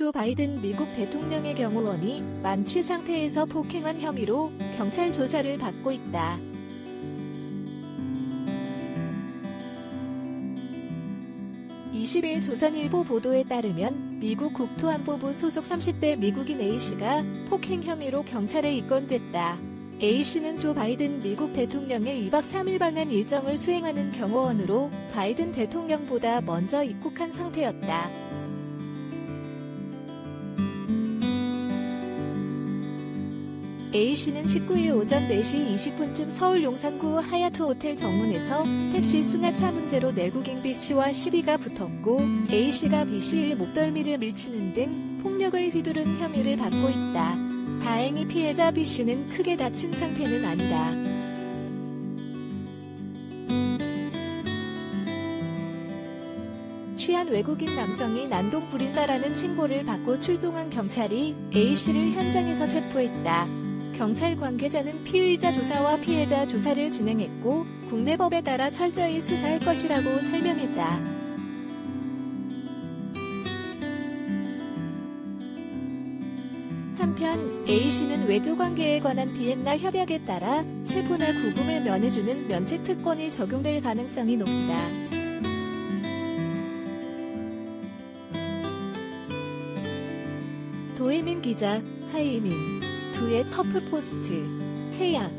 조 바이든 미국 대통령의 경호원이 만취 상태에서 폭행한 혐의로 경찰 조사를 받고 있다. (20일) 조선일보 보도에 따르면 미국 국토안보부 소속 30대 미국인 A씨가 폭행 혐의로 경찰에 입건됐다. A씨는 조 바이든 미국 대통령의 2박 3일 방한 일정을 수행하는 경호원으로 바이든 대통령보다 먼저 입국한 상태였다. A씨는 19일 오전 4시 20분쯤 서울 용산구 하얏트 호텔 정문에서 택시 승하차 문제로 내국인 B씨와 시비가 붙었고 A씨가 B씨의 목덜미를 밀치는 등 폭력을 휘두른 혐의를 받고 있다. 다행히 피해자 B씨는 크게 다친 상태는 아니다. 취한 외국인 남성이 난동 부린다라는 신고를 받고 출동한 경찰이 A씨를 현장에서 체포했다. 경찰 관계자는 피의자 조사와 피해자 조사를 진행했고 국내 법에 따라 철저히 수사할 것이라고 설명했다. 한편 A씨는 외교관계에 관한 비엔나 협약에 따라 체포나 구금을 면해주는 면책 특권이 적용될 가능성이 높다. 도혜민 기자, 하이민, 두의 터프 포스트, 태양